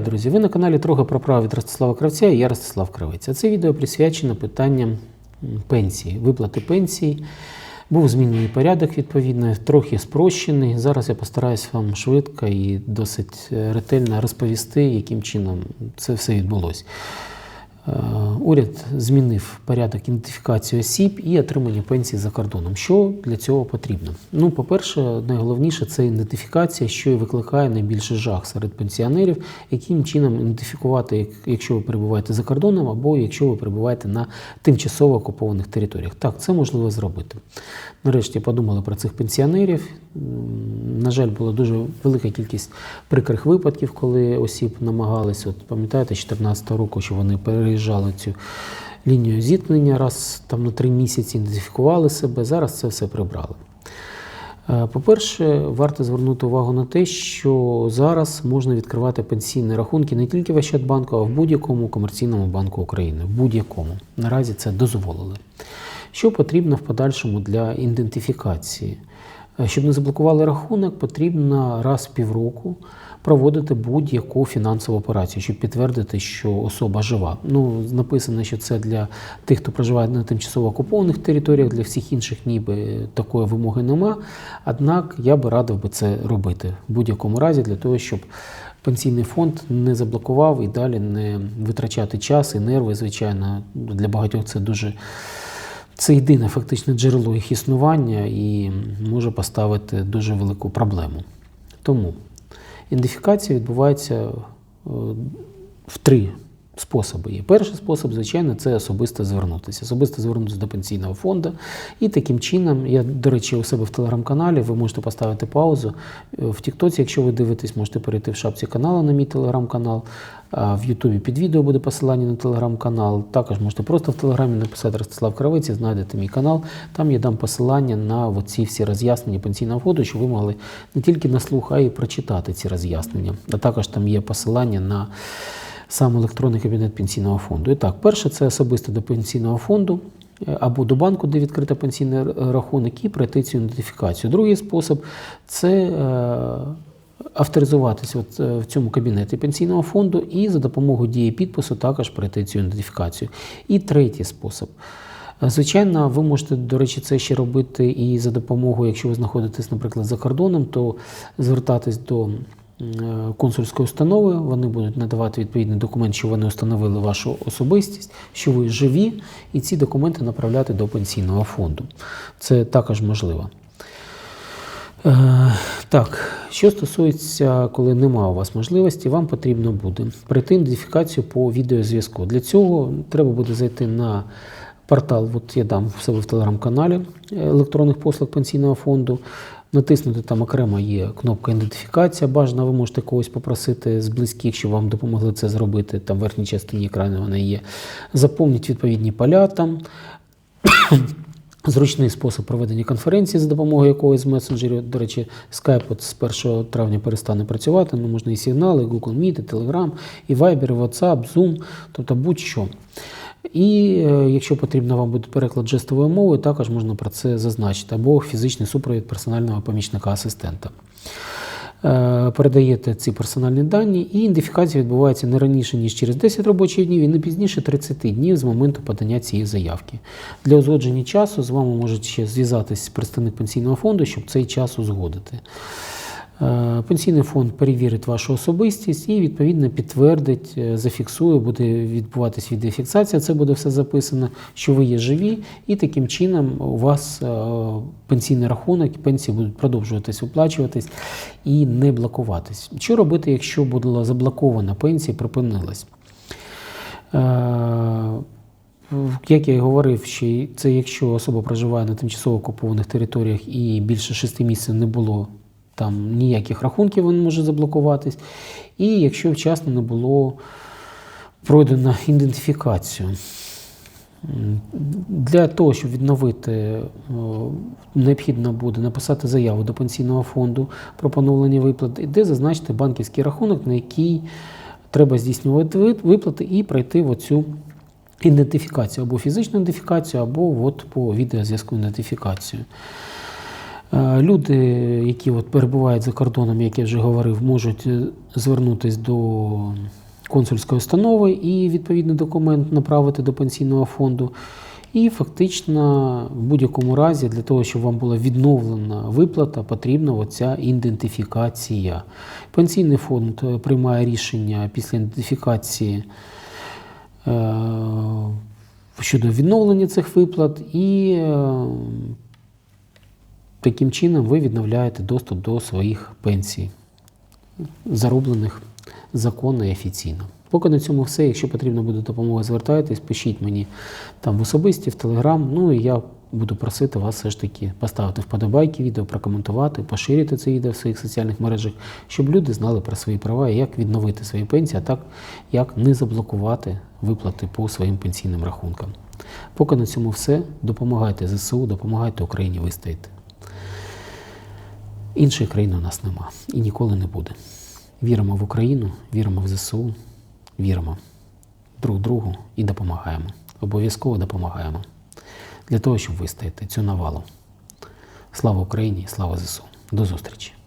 Вітаю, друзі! Ви на каналі Трохи про право від Ростислава Кравця і я Ростислав Кравець. Це відео присвячено питанням пенсії, виплати пенсії. Був змінений порядок, відповідно, трохи спрощений. Зараз я постараюсь вам швидко і досить ретельно розповісти, яким чином це все відбулося. Е, Уряд змінив порядок ідентифікації осіб і отримання пенсії за кордоном. Що для цього потрібно? Ну, по-перше, найголовніше це ідентифікація, що і викликає найбільший жах серед пенсіонерів, яким чином ідентифікувати, якщо ви перебуваєте за кордоном, або якщо ви перебуваєте на тимчасово окупованих територіях. Так, це можливо зробити. Нарешті подумали про цих пенсіонерів. На жаль, була дуже велика кількість прикрих випадків, коли осіб намагалися. От пам'ятаєте, з 2014 року, що вони переїжджали цю лінію зіткнення раз там на три місяці, ідентифікували себе. Зараз це все прибрали. Е, По-перше, варто звернути увагу на те, що зараз можна відкривати пенсійні рахунки не тільки в Ощадбанку, а в будь-якому комерційному банку України. В будь-якому. Наразі це дозволили. Що потрібно в подальшому для ідентифікації? Е, Щоб не заблокували рахунок, потрібно раз в півроку проводити будь-яку фінансову операцію, щоб підтвердити, що особа жива. Ну, написано, що це для тих, хто проживає на тимчасово окупованих територіях, для всіх інших ніби такої вимоги нема. Однак я би радив би це робити в будь-якому разі для того, щоб пенсійний фонд не заблокував і далі не витрачати час і нерви. Звичайно, для багатьох це дуже. Це єдине фактичне джерело їх існування і може поставити дуже велику проблему. Тому ідентифікація відбувається е, в три способи. Є перший спосіб, звичайно, це особисто звернутися. Особисто звернутися до пенсійного фонду. І таким чином, я, до речі, у себе в телеграм-каналі, ви можете поставити паузу. Е, В Тіктоці, якщо ви дивитесь, можете перейти в шапці каналу на мій телеграм-канал. В Ютубі під відео буде посилання на телеграм-канал. Також можете просто в телеграмі написати Ростислав Кравець і знайдете мій канал. Там я дам посилання на ці всі роз'яснення пенсійного фонду, щоб ви могли не тільки на слух, а й прочитати ці роз'яснення. А також там є посилання на сам електронний кабінет пенсійного фонду. І так, перше це особисто до пенсійного фонду. е, Або до банку, де відкрита пенсійний рахунок, і пройти цю ідентифікацію. Другий спосіб це е, авторизуватися от, е, в цьому кабінеті пенсійного фонду і за допомогою дії підпису також пройти цю ідентифікацію. І третій спосіб. Звичайно, ви можете, до речі, це ще робити і за допомогою, якщо ви знаходитесь, наприклад, за кордоном, то звертатись до консульської установи, вони будуть надавати відповідний документ, що вони встановили вашу особистість, що ви живі, і ці документи направляти до пенсійного фонду. Це також можливо. Е, Так, що стосується, коли немає у вас можливості, вам потрібно буде пройти ідентифікацію по відеозв'язку. Для цього треба буде зайти на портал, от я дам в себе в телеграм-каналі е, електронних послуг пенсійного фонду. Натиснути там окремо є кнопка ідентифікація. Бажано, ви можете когось попросити з близьких, щоб вам допомогли це зробити. Там в верхній частині екрану вона є. Заповніть відповідні поля там. Зручний спосіб проведення конференції за допомогою якогось з месенджерів. До речі, Skype от з 1 травня перестане працювати. Ну, можна і сигнали, і Google Meet, і Telegram, і Viber, і WhatsApp, Zoom, тобто будь-що. І е, якщо потрібно вам буде переклад жестовою мовою, також можна про це зазначити, або фізичний супровід персонального помічника-асистента. Е, Передаєте ці персональні дані, і ідентифікація відбувається не раніше, ніж через 10 робочих днів і не пізніше 30 днів з моменту подання цієї заявки. Для узгодження часу з вами може ще зв'язатись представник пенсійного фонду, щоб цей час узгодити. Е, Пенсійний фонд перевірить вашу особистість і відповідно підтвердить, е, зафіксує, буде відбуватись відеофіксація. Це буде все записано, що ви є живі, і таким чином у вас е, пенсійний рахунок, пенсії будуть продовжуватись виплачуватись і не блокуватись. Що робити, якщо була заблокована пенсія, припинилась? Як я і говорив, що це якщо особа проживає на тимчасово окупованих територіях і більше шести місяців не було там ніяких рахунків, він може заблокуватись. І якщо вчасно не було пройдено ідентифікацію. Для того, щоб відновити, необхідно буде написати заяву до пенсійного фонду про поновлення виплат, де зазначити банківський рахунок, на який треба здійснювати виплати і пройти в оцю ідентифікацію або фізичну ідентифікацію, або от по відеозв'язку ідентифікацію. Е, Люди, які от перебувають за кордоном, як я вже говорив, можуть е, звернутися до консульської установи і відповідний документ направити до пенсійного фонду. І фактично, в будь-якому разі, для того, щоб вам була відновлена виплата, потрібна оця ідентифікація. Пенсійний фонд е, приймає рішення після ідентифікації щодо відновлення цих виплат, і таким чином ви відновляєте доступ до своїх пенсій, зароблених законно і офіційно. Поки на цьому все. Якщо потрібна буде допомога, звертайтесь, пишіть мені там в особисті, в Телеграм. Ну і я буду просити вас все ж таки поставити вподобайки відео, прокоментувати, поширити це відео в своїх соціальних мережах, щоб люди знали про свої права і як відновити свої пенсії, а так як не заблокувати виплати по своїм пенсійним рахункам. Поки на цьому все. Допомагайте ЗСУ, допомагайте Україні вистояти. Іншої країни у нас нема і ніколи не буде. Віримо в Україну, віримо в ЗСУ, віримо друг другу і допомагаємо. Обов'язково допомагаємо для того, щоб вистояти цю навалу. Слава Україні, слава ЗСУ. До зустрічі!